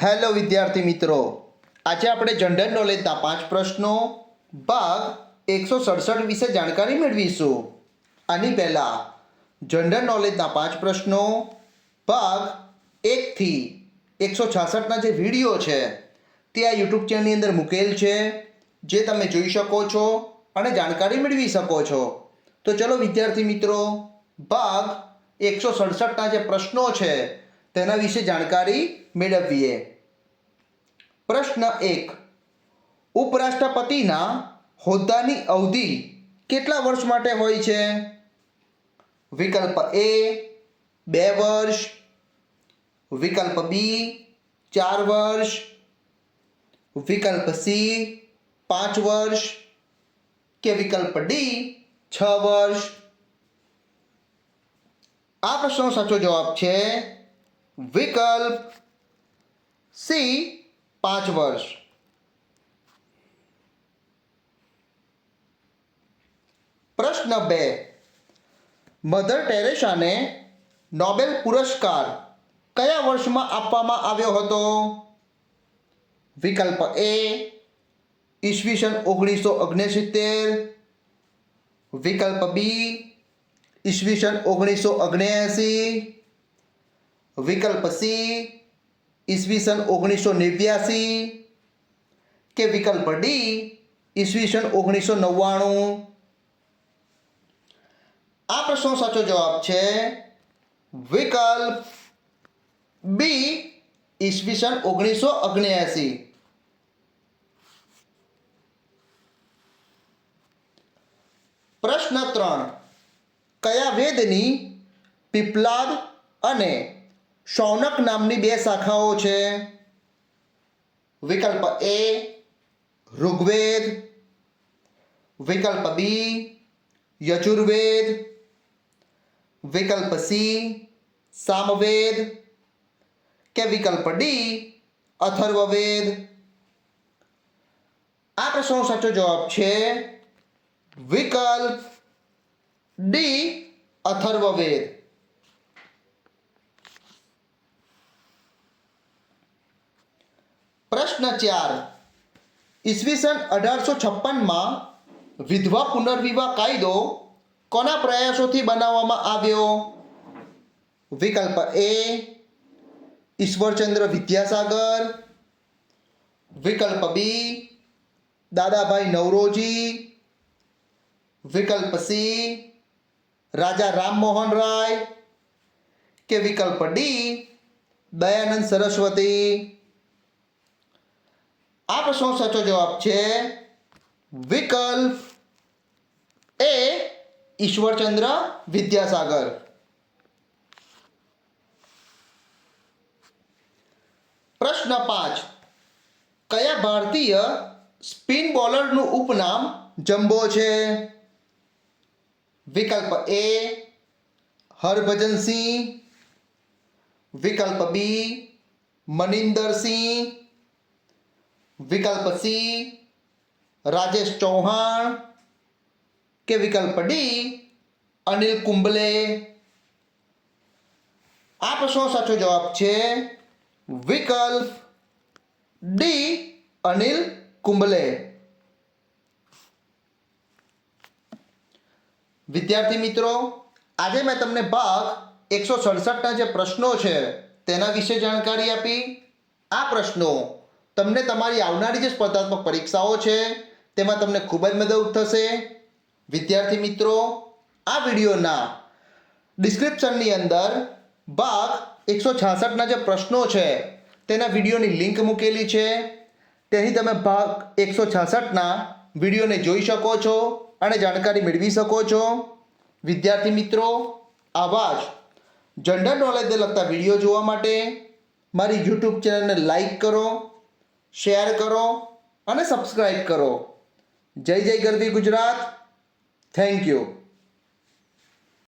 Hello વિદ્યાર્થી મિત્રો. આજે આપણે જનરલ નોલેજના પાંચ પ્રશ્નો, ભાગ એકસો સડસઠ વિશે જાણકારી મેળવીશું. આની પહેલાં જનરલ નોલેજના પાંચ પ્રશ્નો, ભાગ એકથી એકસો છાસઠના જે વીડિયો છે, તે આ યુટ્યુબ ચેનલની અંદર મૂકેલ છે, જે તમે જોઈ શકો છો અને જાણકારી મેળવી શકો છો. તો ચલો વિદ્યાર્થી મિત્રો, ભાગ એકસો સડસઠના જે પ્રશ્નો છે, તેના વિશે જાણકારી મેળવીએ. પ્રશ્ન એક. ઉપરાષ્ટ્રપતિના હોદ્દાની અવધિ કેટલા વર્ષ માટે હોય છે? વિકલ્પ એ, બે વર્ષ. વિકલ્પ બી, ચાર વર્ષ. વિકલ્પ સી, પાંચ વર્ષ. કે વિકલ્પ ડી, છ વર્ષ. આ પ્રશ્નનો સાચો જવાબ છે વિકલ્પ સી, પાંચ વર્ષ. પ્રશ્ન બે. મધર ટેરેસાને નોબેલ પુરસ્કાર કયા વર્ષમાં આપવામાં આવ્યો હતો? વિકલ્પ એ, ઈસવીસન ઓગણીસો ઓગણસિત્તેર. વિકલ્પ બી, ઈસવીસન ઓગણીસો ઓગણએંસી. વિકલ્પ સી ઈસવીસન ઓગણીસો નેવ્યાસી કે વિકલ્પ ડી ઈસવીસન ઓગણીસો નવ્વાણું? આ પ્રશ્નનો સાચો જવાબ છે વિકલ્પ બી ઈસવીસન ઓગણીસો ઓગણ્યાસી પ્રશ્ન ત્રણ, કયા વેદની પીપલાદ અને શૌનક નામની બે શાખાઓ છે. વિકલ્પ એ ઋગ્વેદ, વિકલ્પ બી યજુર્વેદ, વિકલ્પ સી સામવેદ કે વિકલ્પ ડી અથર્વવેદ. આ પ્રશ્નનો સાચો જવાબ છે વિકલ્પ ડી અથર્વવેદ. પ્રશ્ન ચાર. ઈસવીસન અઢારસો છપ્પનમાં વિધવા પુનર્વિવાહ કાયદો કોના પ્રયાસોથી બનાવવામાં આવ્યો? વિકલ્પ એ, ઈશ્વરચંદ્ર વિદ્યાસાગર. વિકલ્પ બી, દાદાભાઈ નવરોજી. વિકલ્પ સી, રાજા રામમોહન રાય. કે વિકલ્પ ડી, દયાનંદ સરસ્વતી. આ પ્રશ્નનો સાચો જવાબ છે વિકલ્પ એ ઈશ્વરચંદ્ર વિદ્યાસાગર. પ્રશ્ન પાંચ. કયા ભારતીય સ્પિન બોલરનું ઉપનામ જમ્બો છે? વિકલ્પ એ હરભજન સિંહ. વિકલ્પ બી મનિંદર સિંહ. વિકલ્પ સી રાજેશ ચૌહાણ કે વિકલ્પ ડી અનિલ કુંબલે? આ પ્રશ્નનો સાચો જવાબ છે વિકલ્પ ડી અનિલ કુંબલે. વિદ્યાર્થી મિત્રો, આજે મેં તમને ભાગ એકસો સડસઠના જે પ્રશ્નો છે તેના વિશે જાણકારી આપી. આ પ્રશ્નો તમને તમારી આવનારી જે સ્પર્ધાત્મક પરીક્ષાઓ છે, તેમાં તમને ખૂબ જ મદદરૂપ થશે. વિદ્યાર્થી મિત્રો, આ વિડીયોના ડિસ્ક્રિપ્શનની અંદર ભાગ એકસો છાસઠના જે પ્રશ્નો છે, તેના વિડીયોની લિંક મૂકેલી છે. તેથી તમે ભાગ એકસો છાસઠના વિડીયોને જોઈ શકો છો અને જાણકારી મેળવી શકો છો. વિદ્યાર્થી મિત્રો, આવા જ જનરલ નોલેજને લગતા વીડિયો જોવા માટે મારી યુટ્યુબ ચેનલને લાઈક કરો. શેર કરો અને સબસ્ક્રાઈબ કરો. જય જય ગરદી ગુજરાત. Thank you.